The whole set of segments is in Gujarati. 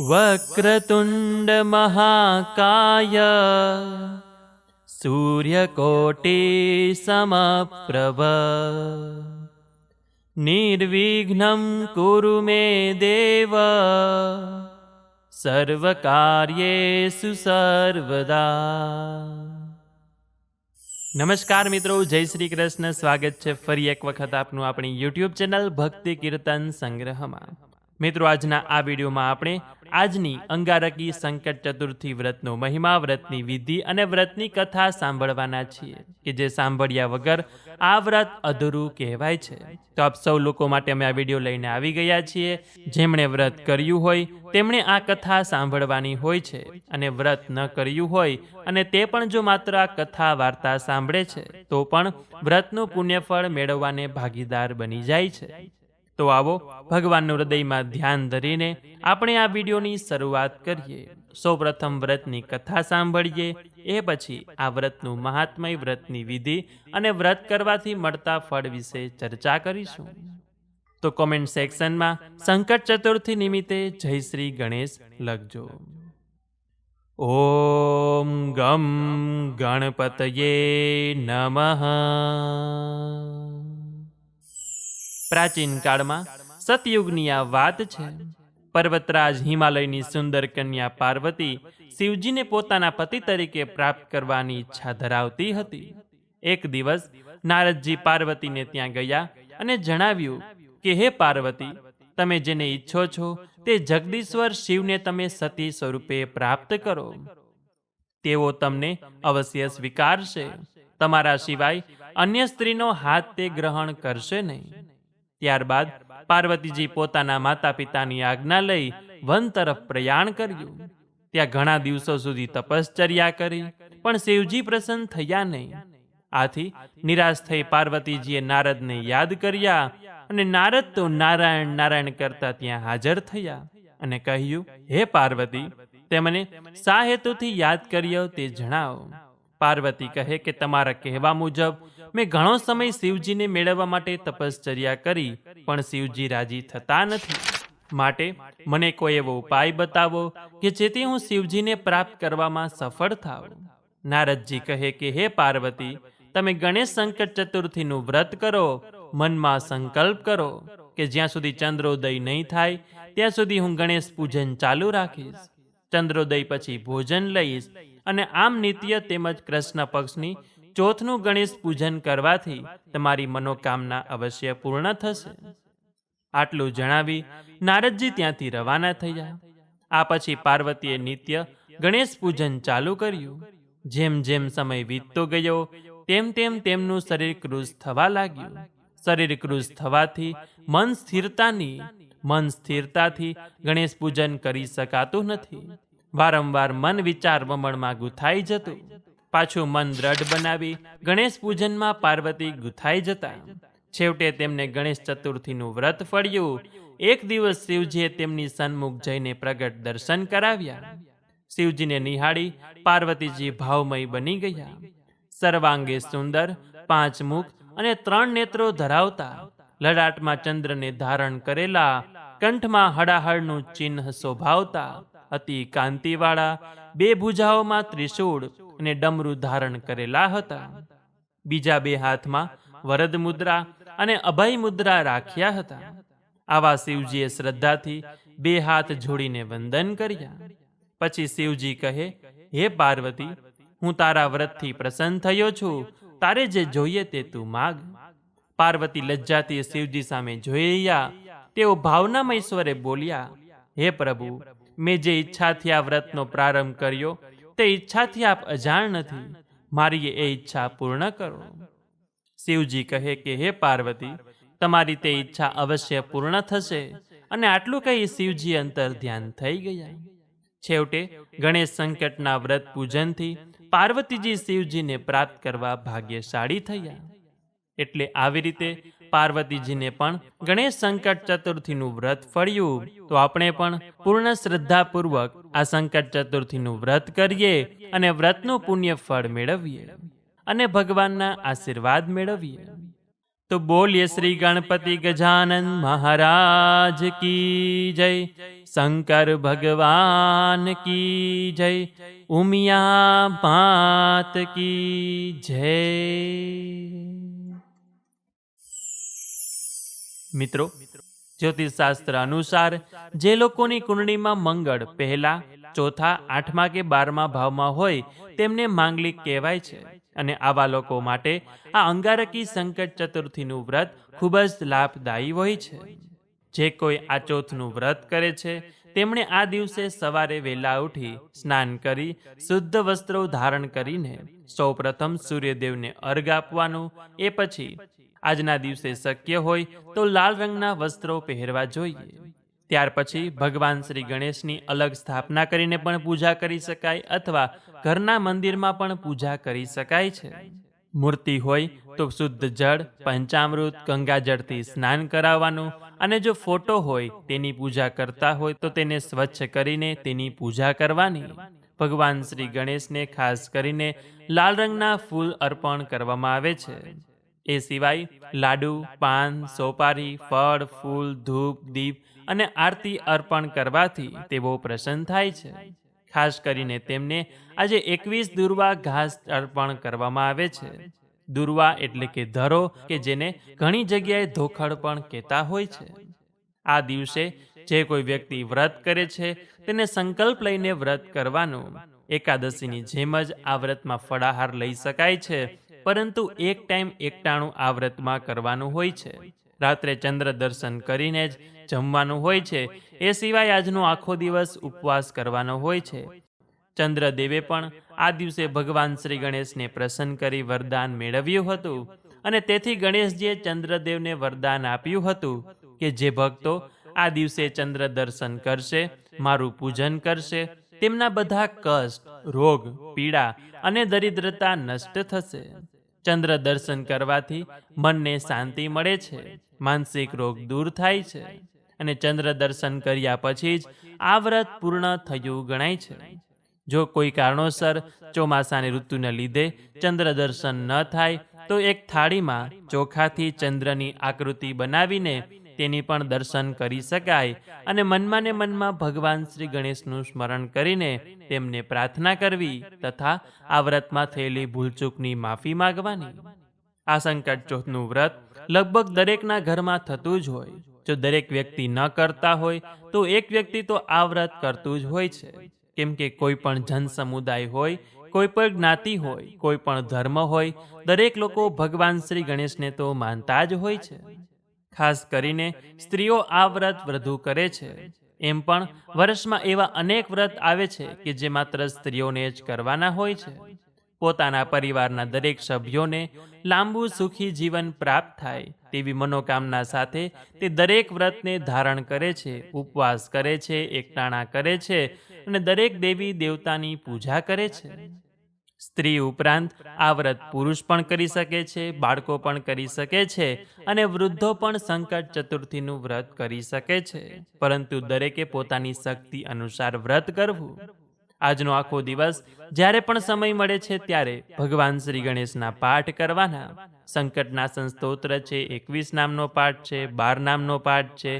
वक्रतुण्डमहाकाय सूर्यकोटिसमप्रभ निर्विघ्नं कुरु मे देव સર્વકાર્યેષુ સર્વદા નમસ્કાર મિત્રો જય શ્રી કૃષ્ણ સ્વાગત છે ફરી એક વખત આપનું આપણી યુટ્યુબ ચેનલ ભક્તિ કીર્તન સંગ્રહમાં મિત્રો, આજના આ વિડીયોમાં આપણે આજની અંગારકી સંકટ ચતુર્થી વ્રતનો મહિમા, વ્રતની વિધિ અને વ્રતની કથા સાંભળવાના છીએ કે જે સાંભળ્યા વગર આ વ્રત અધૂરું કહેવાય છે. તો આપ સૌ લોકો માટે અમે આ વીડિયો લઈને આવી ગયા છીએ. જેમણે વ્રત કર્યું હોય, તેમણે આ કથા સાંભળવાની હોય છે અને વ્રત ન કર્યું હોય અને તે પણ જો માત્ર આ કથા વાર્તા સાંભળે છે, તો પણ વ્રતનું પુણ્યફળ મેળવવાને ભાગીદાર બની જાય છે. તો આવો, ભગવાનનું હૃદયમાં ધ્યાન ધરીને આપણે આ વિડીયોની શરૂઆત કરીએ. સૌપ્રથમ વ્રતની કથા સાંભળીએ, એ પછી આ વ્રતનું મહાત્મય વ્રતની વિધિ અને વ્રત કરવાથી મળતા ફળ વિશે ચર્ચા કરીશું. તો કોમેન્ટ સેક્શનમાં સંકટ ચતુર્થી નિમિત્તે જય શ્રી ગણેશ લખજો. ઓમ ગમ ગણપતયે નમઃ. પ્રાચીન કાળમાં સતયુગની આ વાત છે. પર્વતરાજ હિમાલયની સુંદર કન્યા પાર્વતી શિવજીને પોતાના પતિ તરીકે પ્રાપ્ત કરવાની ઈચ્છા ધરાવતી હતી. એક દિવસ નારદજી પાર્વતીને ત્યાં ગયા અને જણાવ્યું કે, હે પાર્વતી, તમે જેને ઈચ્છો છો તે જગદીશ્વર શિવને તમે સતી સ્વરૂપે પ્રાપ્ત કરો. તેઓ તમને અવશ્ય સ્વીકારશે. તમારા સિવાય અન્ય સ્ત્રીનો હાથ તે ગ્રહણ કરશે નહીં. ત્યારબાદ પાર્વતીજી પોતાના માતા પિતાની આજ્ઞા લઈ વન તરફ પ્રયાણ કર્યું. ત્યાં ઘણા દિવસો સુધી તપશ્ચર્યા કરી, પણ શિવજી પ્રસન્ન થયા નહીં. આથી નિરાશ થઈ પાર્વતીજીએ નારદને યાદ કર્યા અને નારદ તો નારાયણ નારાયણ કરતા ત્યાં હાજર થયા અને કહ્યું, હે પાર્વતી તે મને શા હેતુથી યાદ કર્યો તે જણાવો. પાર્વતી કહે કે, તમારા કહેવા મુજબ મેં ઘણો સમય શિવજીને મેળવવા માટે તપશ્ચર્યા કરી, પણ શિવજી રાજી થતા નથી. માટે મને કોઈ એવો ઉપાય બતાવો કે જેથી હું શિવજીને પ્રાપ્ત કરવામાં સફળ થાઉં. નારદજી કહે કે, હે પાર્વતી, તમે ગણેશ સંકટ ચતુર્થીનું વ્રત કરો, મનમાં સંકલ્પ કરો કે જ્યાં સુધી ચંદ્રોદય નહીં થાય, ત્યાં સુધી હું ગણેશ પૂજન ચાલુ રાખીશ. ચંદ્રોદય પછી ભોજન લઈશ અને આમ નિત્ય તેમજ કૃષ્ણ પક્ષની ચોથનું ગણેશ પૂજન કરવાથી તમારી મનોકામના અવશ્ય પૂર્ણ થશે. આટલું જણાવી નારદજી ત્યાંથી રવાના થયા. આ પછી પાર્વતીએ નિત્ય ગણેશ પૂજન ચાલુ કર્યું. જેમ જેમ સમય વીતતો ગયો, તેમ તેમ તેમનું શરીર કૃશ થવા લાગ્યું. શરીર કૃશ થવાથી મન સ્થિરતાની, મન સ્થિરતાથી ગણેશ પૂજન કરી શકાતું નથી. વારંવાર મન વિચાર વમણમાં ગુથાઈ જતું. પાછું મન દ્રઢ બનાવી ગણેશ પૂજનમાં પાર્વતી ગુથાઈ જતા. છેવટે તેમને ગણેશ ચતુર્થીનું વ્રત ફળ્યું. એક દિવસ શિવજીએ તેમની સન્મુખ જઈને પ્રગટ દર્શન કરાવ્યા. શિવજીને નિહાળી પાર્વતીજી ભાવમય બની ગયા. સર્વાંગે સુંદર, પાંચ મુખ અને ત્રણ નેત્રો ધરાવતા. લડાટમાં ચંદ્રને ધારણ કરેલા, કંઠમાં હડાહડનું ચિહ્ન શોભાવતા. અતિ કાંતિવાળા, બે ભુજાઓમાં ત્રિશૂળ અને ડમરૂ ધારણ કરેલા હતા. બીજા બે હાથમાં વરદ મુદ્રા અને અભય મુદ્રા રાખ્યા હતા. આવા શિવજીએ શ્રદ્ધાથી બે હાથ જોડીને વંદન કર્યા. પછી શિવજી કહે, હે પાર્વતી, હું તારા વ્રતથી પ્રસન્ન થયો છું. તારે જે જોઈએ તે તું માગ. પાર્વતી લજ્જાથી શિવજી સામે જોઈ રહ્યા. તેઓ ભાવનામય સ્વરે બોલ્યા, હે પ્રભુ, મેં જે ઈચ્છાથી આ વ્રતનો પ્રારંભ કર્યો તે ઈચ્છાથી આપ અજાણ નથી. મારી એ ઈચ્છા પૂર્ણ કરો. શિવજી કહે કે, હે પાર્વતી, તમારી તે ઈચ્છા અવશ્ય પૂર્ણ થશે. અને આટલું કહી શિવજી અંતર ધ્યાન થઈ ગયા. છેવટે ગણેશ સંકટના વ્રત પૂજનથી પાર્વતીજી શિવજીને પ્રાપ્ત કરવા ભાગ્યશાળી થયા. એટલે આવી રીતે પાર્વતીજીને પણ ગણેશ સંકટ ચતુર્થીનું વ્રત ફળ્યું, તો આપણે પણ પૂર્ણ શ્રદ્ધાપૂર્વક આ સંકટ ચતુર્થીનું વ્રત કરીએ અને વ્રતનું પુણ્ય ફળ મેળવીએ અને ભગવાનના આશીર્વાદ મેળવીએ. તો બોલીએ શ્રી ગણપતિ ગજાનન મહારાજ કી જય, શંકર ભગવાન કી જય, ઉમિયા માત કી જય. મિત્રો જ્યોતિષશાસ્ત્ર અનુસાર, જે લોકોની કુંડળીમાં મંગળ પહેલા, ચોથા, આઠમા કે બારમા ભાવમાં હોય, તેમને માંગલિક કહેવાય છે. અને આવા લોકો માટે આ અંગારકી સંકટ ચતુર્થીનું વ્રત ખૂબ જ લાભદાયી હોય છે. જે કોઈ આ ચોથનું વ્રત કરે છે, તેમણે આ દિવસે સવારે વહેલા ઉઠી સ્નાન કરી, શુદ્ધ વસ્ત્રો ધારણ કરીને સૌપ્રથમ સૂર્યદેવને અર્ઘ આપવાનું, એ પછી આજના દિવસે શક્ય હોય તો લાલ રંગના વસ્ત્રો પહેરવા જોઈએ. ત્યાર પછી ભગવાન શ્રી ગણેશની અલગ સ્થાપના કરીને પણ પૂજા કરી શકાય અથવા ઘરના મંદિરમાં પણ પૂજા કરી શકાય છે. મૂર્તિ હોય તો શુદ્ધ જળ, પંચામૃત, ગંગાજળથી સ્નાન કરાવવાનું અને જો ફોટો હોય તેની પૂજા કરતા હોય તો તેને સ્વચ્છ કરીને તેની પૂજા કરવાની. ભગવાન શ્રી ગણેશને ખાસ કરીને લાલ રંગના ફૂલ અર્પણ કરવામાં આવે છે. એ સિવાય લાડુ, પાન, સોપારી, ફળ, ફૂલ, ધૂપ, દીપ અને આરતી અર્પણ કરવાથી તે બહુ પ્રસન્ન થાય છે. ખાસ કરીને તેમને આજે એકવીસ દુર્વા ઘાસ અર્પણ કરવામાં આવે છે. દુર્વા એટલે કે ધરો, કે જેને ઘણી જગ્યાએ ધોખડ પણ કહેતા હોય છે. આ દિવસે જે કોઈ વ્યક્તિ વ્રત કરે છે, તેને સંકલ્પ લઈને વ્રત કરવાનું. એકાદશીની જેમ જ આ વ્રતમાં ફળાહાર લઈ શકાય છે. પરંતુ એક ટાઈમ એકટાણું આ વ્રતમાં કરવાનું હોય છે. રાત્રે ચંદ્ર દર્શન કરીને જ જમવાનું હોય છે. એ સિવાય આજનો આખો દિવસ ઉપવાસ કરવાનો હોય છે. ચંદ્રદેવે પણ આ દિવસે ભગવાન શ્રી ગણેશને પ્રસન્ન કરી વરદાન મેળવ્યું હતું અને તેથી ગણેશજીએ ચંદ્રદેવને વરદાન આપ્યું હતું કે જે ભક્તો આ દિવસે ચંદ્ર દર્શન કરશે મારું પૂજન કરશે તેમના બધા કષ્ટ, રોગ, પીડા અને દરિદ્રતા નષ્ટ થશે. ચંદ્ર દર્શન કરવાથી મનને શાંતિ મળે છે, માનસિક રોગ દૂર થાય છે અને ચંદ્ર દર્શન કર્યા પછી જ આ વ્રત પૂર્ણ થયું ગણાય છે. જો કોઈ કારણોસર ચોમાસાની ઋતુને લીધે ચંદ્ર દર્શન ન થાય, તો એક થાળીમાં ચોખાથી ચંદ્રની આકૃતિ બનાવીને તેની પણ દર્શન કરી શકાય અને મનમાં મનમાં ભગવાન શ્રી ગણેશનું સ્મરણ કરીને તેમને પ્રાર્થના કરવી તથા આ વ્રતમાં થયેલી ભૂલચૂકની માફી માગવાની. આ સંકટ ચોથનું વ્રત લગભગ દરેકના ઘરમાં થતું જ હોય. જો દરેક વ્યક્તિ ન કરતા હોય, તો એક વ્યક્તિ તો આ વ્રત કરતું જ હોય છે. કેમ કે કોઈ પણ જન સમુદાય હોય, કોઈ પણ જ્ઞાતિ હોય, કોઈ પણ ધર્મ હોય, દરેક લોકો ભગવાન શ્રી ગણેશને તો માનતા જ હોય છે. ખાસ કરીને સ્ત્રીઓ આ વ્રત વધુ કરે છે. એમ પણ વર્ષમાં એવા અનેક વ્રત આવે છે કે જે માત્ર સ્ત્રીઓને જ કરવાના હોય છે. પોતાના પરિવારના દરેક સભ્યોને લાંબુ સુખી જીવન પ્રાપ્ત થાય તેવી મનોકામના સાથે તે દરેક વ્રતને ધારણ કરે છે, ઉપવાસ કરે છે, એકટાણા કરે છે અને દરેક દેવી દેવતાની પૂજા કરે છે. સ્ત્રી ઉપરાંત આ વ્રત પુરુષ પણ કરી શકે છે, બાળકો પણ કરી શકે છે અને વૃદ્ધો પણ સંકટ ચતુર્થીનું વ્રત કરી શકે છે. પરંતુ દરેકે પોતાની શક્તિ અનુસાર વ્રત કરવું. આજનો આખો દિવસ જ્યારે પણ સમય મળે છે ત્યારે ભગવાન શ્રી ગણેશના પાઠ કરવાના. સંકટના સંસ્તોત્ર છે, એકવીસ નામનો પાઠ છે, બાર નામનો પાઠ છે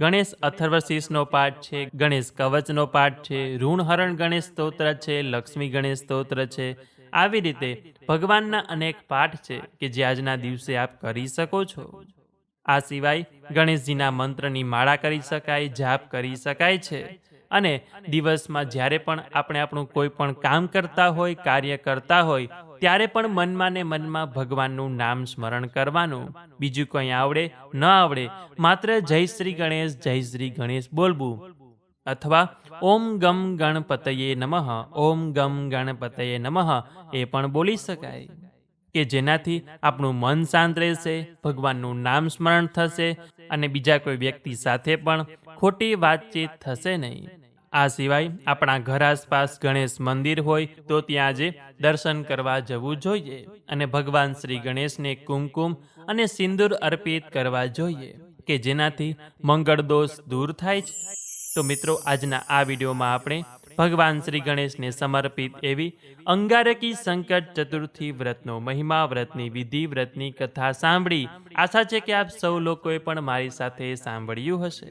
ગણેશ અથર્વશીષનો પાઠ છે, ગણેશ કવચનો પાઠ છે, ઋણહરણ ગણેશ સ્તોત્ર છે, લક્ષ્મી ગણેશ સ્તોત્ર છે. આવી રીતે ભગવાનના અનેક પાઠ છે કે જે આજના દિવસે આપ કરી શકો છો. આ સિવાય ગણેશજીના મંત્રની માળા કરી શકાય, જાપ કરી શકાય છે. અને દિવસમાં જ્યારે પણ આપણે આપણું કોઈ પણ કામ કરતા હોય, કાર્ય કરતા હોય ત્યારે પણ મનમાં ને મનમાં ભગવાનનું નામ સ્મરણ કરવાનું બીજું કંઈ આવડે, ન આવડે, માત્ર જય શ્રી ગણેશ, જય શ્રી ગણેશ બોલવું. અથવા ઓમ ગમ ગણપતયે નમઃ, ઓમ ગમ ગણપતયે નમઃ, એ પણ બોલી શકાય. કે જેનાથી આપણું મન શાંત રહેશે, ભગવાનનું નામ સ્મરણ થશે અને બીજા કોઈ વ્યક્તિ સાથે પણ ખોટી વાતચીત થશે નહીં. આ સિવાય આપણા ઘર આસપાસ ગણેશ મંદિર હોય તો ત્યાં આજે દર્શન કરવા જવું જોઈએ અને ભગવાન શ્રી ગણેશને કુમકુમ અને સિંદૂર અર્પિત કરવા જોઈએ કે જેનાથી મંગળ દોષ દૂર થાય છે. તો મિત્રો, આજના આ વિડીયોમાં આપણે ભગવાન શ્રી ગણેશને સમર્પિત એવી અંગારકી સંકટ ચતુર્થી વ્રતનો મહિમા, વ્રતની વિધિ, વ્રતની કથા સાંભળી આશા છે કે આપ સૌ લોકોએ પણ મારી સાથે સાંભળ્યું હશે.